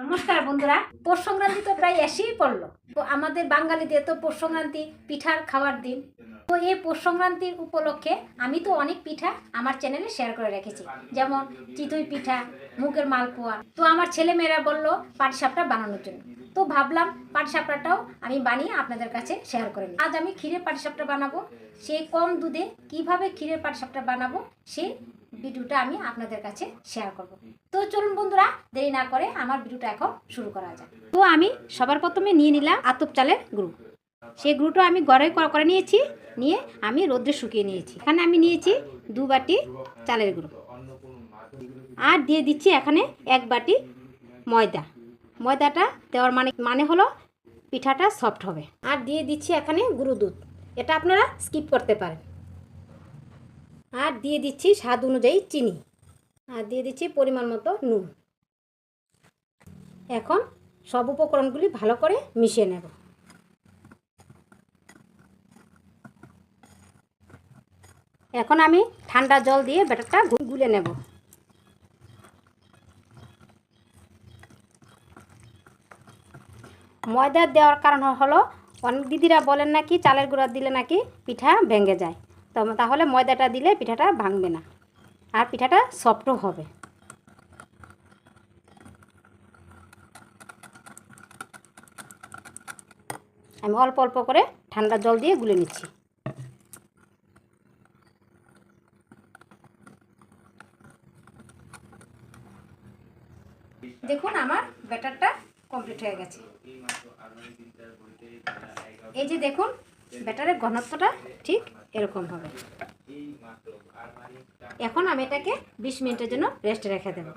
নমস্কার বন্ধুরা, পৌষ সংক্রান্তি তো প্রায় এসেই পড়ল। তো আমাদের বাঙালিদের তো পৌষ সংক্রান্তি, পিঠার খাওয়ার দিন। তো এই পৌষ সংক্রান্তির উপলক্ষে আমি তো অনেক পিঠা আমার চ্যানেলে শেয়ার করে রেখেছি। যেমন চিতই পিঠা, মুগের মালপোয়া। তো আমার ছেলে মেয়েরা বলল পাটিসাপটা বানানোর জন্য। তো ভাবলাম পাটিসাপটাটাও আমি বানিয়ে আপনাদের কাছে শেয়ার করে আজ আমি ক্ষীরের পাটিসাপটা বানাবো। সেই কম দুধে কীভাবে ক্ষীরের পাটিসাপটা বানাবো সেই ভিডিওটা আমি আপনাদের কাছে শেয়ার করব। তো চলুন বন্ধুরা, দেরি না করে আমার ভিডিওটা এখন শুরু করা যাক। তো আমি সবার প্রথমে নিয়ে নিলাম আতপ চালের গ্রুপ সেই গ্রুপটা আমি গড়ে করে নিয়েছি, নিয়ে আমি রোদ্রে শুকিয়ে নিয়েছি। এখানে আমি নিয়েছি দু বাটি চালের গুঁড়ো। আর দিয়ে দিচ্ছি এখানে এক বাটি ময়দা। ময়দাটা দেওয়ার মানে মানে হলো পিঠাটা সফট হবে। আর দিয়ে দিচ্ছি এখানে গুঁড়ো দুধ। এটা আপনারা স্কিপ করতে পারেন। আর দিয়ে দিচ্ছি স্বাদ অনুযায়ী চিনি। আর দিয়ে দিচ্ছি পরিমাণ মতো নুন। এখন সব উপকরণগুলি ভালো করে মিশিয়ে নেব। এখন আমি ঠান্ডা জল দিয়ে ব্যাটারটা গুলে নেব। ময়দা দেওয়ার কারণ হলো, অনেক দিদিরা বলেন নাকি, চালের গুঁড়া দিলে নাকি পিঠা ভেঙে যায়। তাহলে ময়দাটা দিলে পিঠাটা ভাঙবে না। আর পিঠাটা সফটও হবে। আমি অল্প অল্প করে ঠান্ডা জল দিয়ে গুলে নিচ্ছি। দেখুন, আমার ব্যাটারটা কমপ্লিট হয়ে গেছে। এই যে দেখুন, ব্যাটারের ঘনত্বটা ঠিক এরকম হবে। এখন আমি এটাকে বিশ মিনিটের জন্য রেস্টে রেখে দেব।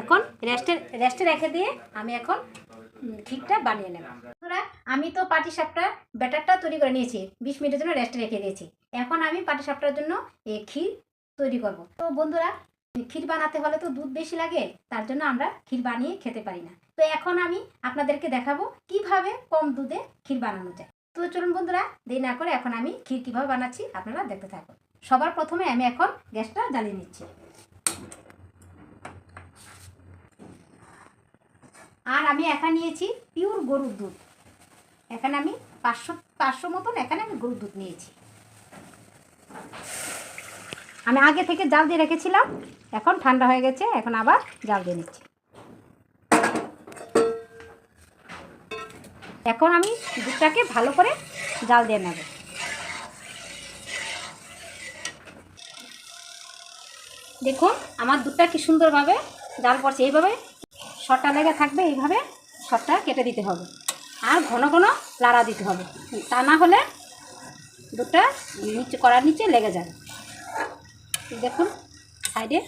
এখন রেস্টে রেস্টে রেখে দিয়ে আমি এখন ক্ষীরটা বানিয়ে নেব। আমি তো পাটি সাপটা ব্যাটারটা তৈরি করে নিয়েছি, বিশ মিনিটের জন্য রেস্টে রেখে দিয়েছি। এখন আমি পাটি সাপটার জন্য এই ক্ষীর তৈরি করব। তো বন্ধুরা, ক্ষীর বানাতে হলে তো দুধ বেশি লাগে, তার জন্য আমরা ক্ষীর বানিয়ে খেতে পারি না। তো এখন আমি আপনাদেরকে দেখাবো কীভাবে কম দুধে ক্ষীর বানানো যায়। তো চলুন বন্ধুরা, দেরি না করে এখন আমি ক্ষীর কীভাবে বানাচ্ছি আপনারা দেখতে থাকুন। সবার প্রথমে আমি এখন গ্যাসটা জ্বালিয়ে নিচ্ছি। আর আমি এখানে নিয়েছি পিওর গরুর দুধ। এখানে আমি পাঁচশো পাঁচশো মতন এখানে আমি গরুর দুধ নিয়েছি। আমি আগে থেকে জাল দিয়ে রেখেছিলাম, এখন ঠান্ডা হয়ে গেছে, এখন আবার জাল দিয়ে নিচ্ছি। এখন আমি দুধটাকে ভালো করে জাল দিয়ে নেব। দেখুন, আমার দুধটা কি সুন্দরভাবে জাল পড়ছে। এইভাবে শটটা লেগে থাকবে, এইভাবে শটটা কেটে দিতে হবে। আর ঘন ঘন লাড়া দিতে হবে। তা না হলে দুধটা নিচে করার নিচে লেগে যাবে। দেখুন, সাইডে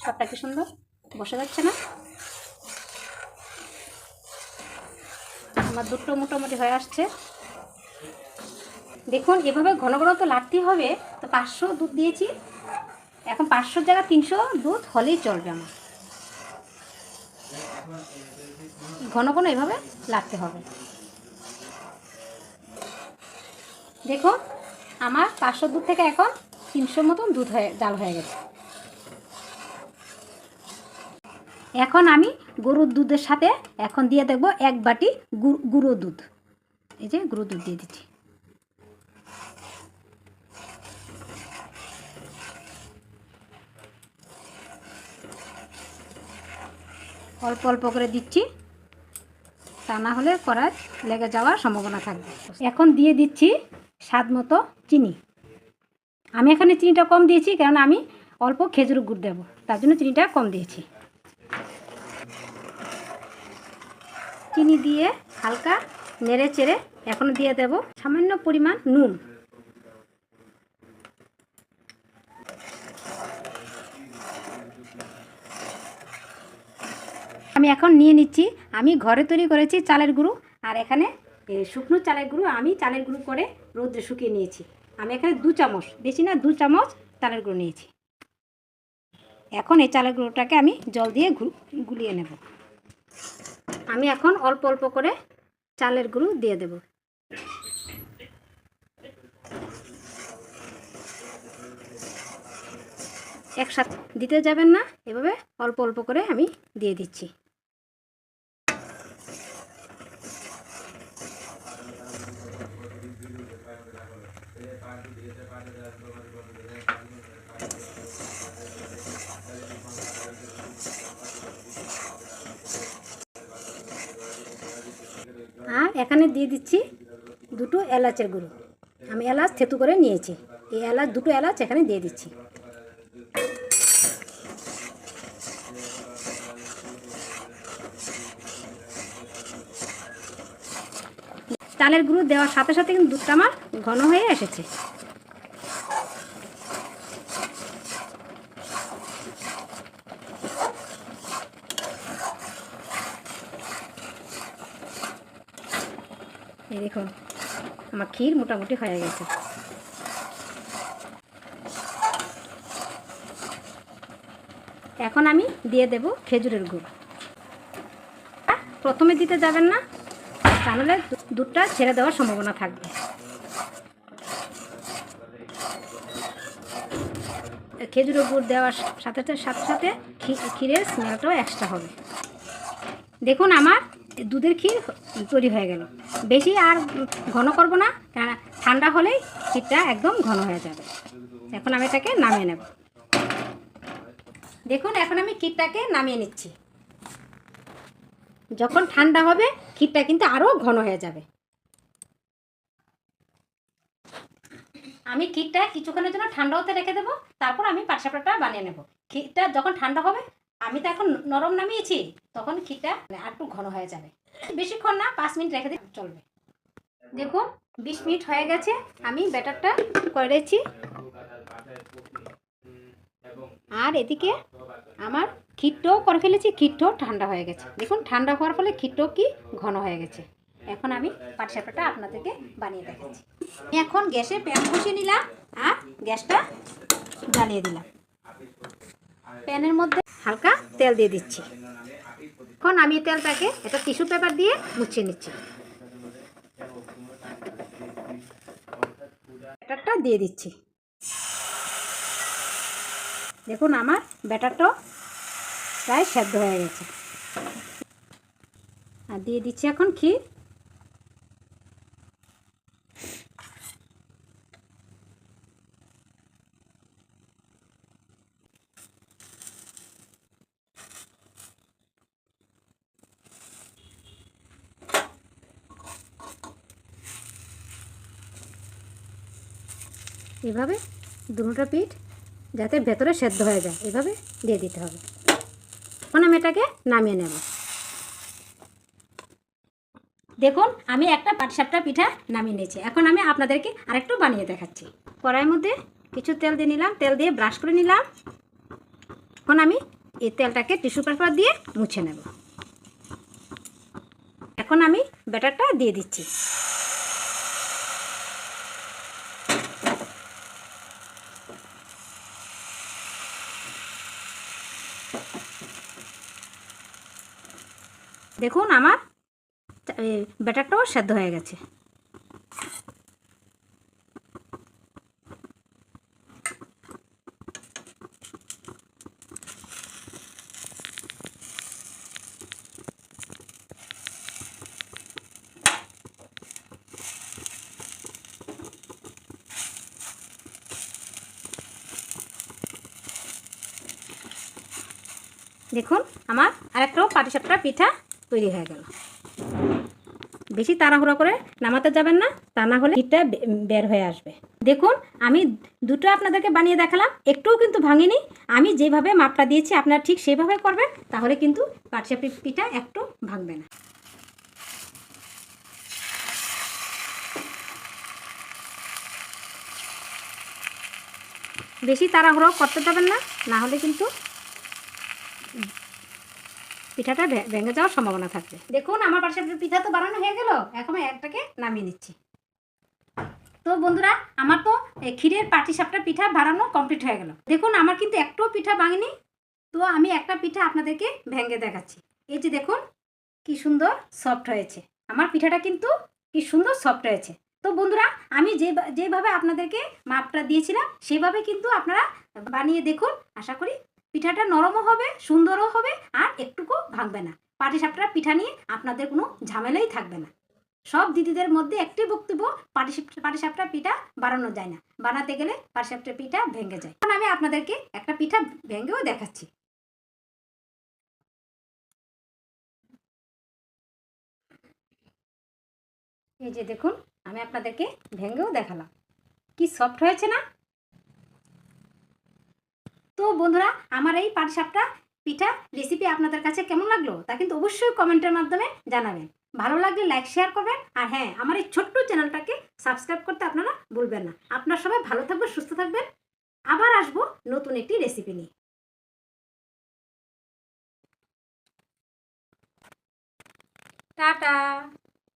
শটটা কি সুন্দর, বসে যাচ্ছে না। আমার দুটো মোটামুটি হয়ে আসছে। দেখুন, এভাবে ঘন ঘন তো লাগতেই হবে। তো পাঁচশো দুধ দিয়েছি। এখন পাঁচশোর জায়গায় তিনশো দুধ হলেই চলবে আমার। ঘন ঘন এভাবে লাগতে হবে। দেখুন, আমার পাঁচশো দুধ থেকে এখন তিনশো মতন দুধ হয়ে, জাল হয়ে গেছে। এখন আমি গরুর দুধের সাথে এখন দিয়ে দেব এক বাটি গুঁড়ো দুধ। এই যে গুঁড়ো দুধ দিয়ে দিচ্ছি। অল্প অল্প করে দিচ্ছি। তা না হলে করার লেগে যাওয়ার সম্ভাবনা থাকবে। এখন দিয়ে দিচ্ছি স্বাদ মতো চিনি। আমি এখানে চিনিটা কম দিয়েছি কারণ আমি অল্প খেজুর গুড় দেবো। তার জন্য চিনিটা কম দিয়েছি। চিনি দিয়ে হালকা নেড়ে চেড়ে এখন দিয়ে দেব সামান্য পরিমাণ নুন। আমি এখন নিয়ে নিচ্ছি। আমি ঘরে তৈরি করেছি চালের গুঁড়ো আর এখানে শুকনো চালের গুঁড়ো আমি চালের গুঁড়ো করে রোদ্রে শুকিয়ে নিয়েছি। আমি এখানে দু চামচ, বেশি না, দু চামচ চালের গুঁড়ো নিয়েছি। এখন এই চালের গুঁড়োটাকে আমি জল দিয়ে গুলিয়ে নেব। আমি এখন অল্প অল্প করে চালের গুঁড়ো দিয়ে দেব। একসাথে দিতে যাবেন না, এভাবে অল্প অল্প করে আমি দিয়ে দিচ্ছি আর এখানে দিয়ে দিচ্ছি দুটো এলাচের গুঁড়ো। আমি এলাচ থেতু করে নিয়েছি। এই এলাচ, দুটো এলাচ এখানে দিয়ে দিচ্ছি। তালের গুঁড়ো দেওয়ার সাথে সাথে কিন্তু দুধটা আমার ঘন হয়ে এসেছে। এই দেখুন আমার ক্ষীর মোটামুটি হয়ে গেছে। এখন আমি দিয়ে দেব খেজুরের গুড়। প্রথমে দিতে যাবেন না, তাহলে দুধটা ছেড়ে দেওয়ার সম্ভাবনা থাকবে। খেজুরের গুড় দেওয়ার সাথে সাথে সাথে সাথে ক্ষীরের স্মেলটাও এক্সট্রা হবে। দেখুন আমার দুধের ক্ষীর তৈরি হয়ে গেল। বেশি আর ঘন করব না ঠান্ডা হলেই ক্ষীরটা একদম ঘন হয়ে যাবে। এখন আমি এটাকে নামিয়ে নেব। দেখুন, এখন আমি ক্ষীরটাকে নামিয়ে নিচ্ছি। যখন ঠান্ডা হবে, ক্ষীরটা কিন্তু আরও ঘন হয়ে যাবে। আমি ক্ষীরটা কিছুক্ষণের জন্য ঠান্ডা হতে রেখে দেবো, তারপর আমি পাটসাপড়াটা বানিয়ে নেব। ক্ষীরটা যখন ঠান্ডা হবে আমি তো এখন নরম নামিয়েছি, তখন ক্ষীরটা আর একটু ঘন হয়ে যাবে। বেশিক্ষণ না, পাঁচ মিনিট রেখে দিলে চলবে। দেখুন, বিশ মিনিট হয়ে গেছে, আমি ব্যাটারটা করেছি। আর এদিকে আমার ক্ষীরটাও করে ফেলেছি ক্ষীরটাও ঠান্ডা হয়ে গেছে। দেখুন, ঠান্ডা হওয়ার ফলে ক্ষীরটাও কি ঘন হয়ে গেছে। এখন আমি পাটসাপটা আপনাদেরকে বানিয়ে দেখাচ্ছি। আমি এখন গ্যাসে প্যান বসিয়ে নিলাম, আর গ্যাসটা জ্বালিয়ে দিলাম। প্যানের মধ্যে হালকা তেল দিয়ে দিচ্ছি। এখন আমি তেলটাকে একটা টিস্যু পেপার দিয়ে মুছে নিচ্ছি। ব্যাটারটা দিয়ে দিচ্ছি। দেখুন আমার ব্যাটারটাও প্রায় সেদ্ধ হয়ে গেছে। আর দিয়ে দিচ্ছি এখন ক্ষীর। এভাবে দুটো পিঠ যাতে ভেতরে সেদ্ধ হয়ে যায়, এভাবে দিয়ে দিতে হবে। এখন আমি এটাকে নামিয়ে নেব। দেখুন, আমি একটা পাটসাপটা পিঠা নামিয়ে নিয়েছি। এখন আমি আপনাদেরকে আরেকটু বানিয়ে দেখাচ্ছি। কড়াইয়ের মধ্যে কিছু তেল দিয়ে নিলাম, তেল দিয়ে ব্রাশ করে নিলাম। এখন আমি এই তেলটাকে টিস্যু পেপার দিয়ে মুছে নেব। এখন আমি ব্যাটারটা দিয়ে দিচ্ছি। দেখুন আমার ব্যাটারটাও সেদ্ধ হয়ে গেছে। দেখুন আমার আরেকটাও পাটিসাপটা পিঠা তৈরি হয়ে গেল। বেশি তাড়াহুড়ো করে নামাতে যাবেন না, তা না হলে বে- বের হয়ে আসবে। দেখুন, আমি দুটো আপনাদেরকে বানিয়ে দেখালাম, একটুও কিন্তু ভাঙিনি। আমি যেভাবে মাপটা দিয়েছি, আপনারা ঠিক সেভাবে করবেন, তাহলে কিন্তু পাটিসাপটি পিঠা একটু ভাঙবে না। বেশি তাড়াহুড়ো করতে যাবেন না না হলে কিন্তু পিঠাটা ভেঙে যাওয়ার সম্ভাবনা থাকবে। দেখুন, আমার পাশে পিঠা তো বানানো হয়ে গেল, এখন একটাকে নামিয়ে নিচ্ছি। তো বন্ধুরা, আমার তো ক্ষীরের পাটিসাপটা পিঠা বানানো কমপ্লিট হয়ে গেল। দেখুন, আমার কিন্তু একটাও পিঠা ভাঙেনি। তো আমি একটা পিঠা আপনাদেরকে ভেঙে দেখাচ্ছি। এই যে দেখুন, কি সুন্দর সফট হয়েছে। আমার পিঠাটা কিন্তু কি সুন্দর সফট হয়েছে। তো বন্ধুরা, আমি যে যেভাবে আপনাদেরকে মাপটা দিয়েছিলাম, সেভাবে কিন্তু আপনারা বানিয়ে দেখুন। আশা করি পিঠাটা নরমও হবে, সুন্দরও হবে আর একটুকু ভাঙবে না। পাটিসাপটা পিঠা নিয়ে আপনাদের কোনো ঝামেলাই থাকবে না। সব দিদিদের মধ্যে একটি বক্তব্য পাটিসাপটা পিঠা বানানো যায় না। বানাতে গেলে পাটিসাপটা পিঠা ভেঙে যায়। এখন আমি আপনাদেরকে একটা পিঠা ভেঙেও দেখাচ্ছি। এই যে দেখুন, আমি আপনাদেরকে ভেঙেও দেখালাম। কি সফট হয়েছে না? তো বন্ধুরা, আমার এই পাটিসাপটা পিঠা রেসিপি আপনাদের কাছে কেমন লাগল তা কিন্তু অবশ্যই কমেন্টের মাধ্যমে জানাবেন। ভালো লাগলে লাইক শেয়ার করবেন আর হ্যাঁ আমার এই ছোট্ট চ্যানেলটাকে সাবস্ক্রাইব করতে আপনারা ভুলবেন না। আপনারা সবাই ভালো থাকবেন, সুস্থ থাকবেন। আবার আসব নতুন একটি রেসিপি নিয়ে। টাটা।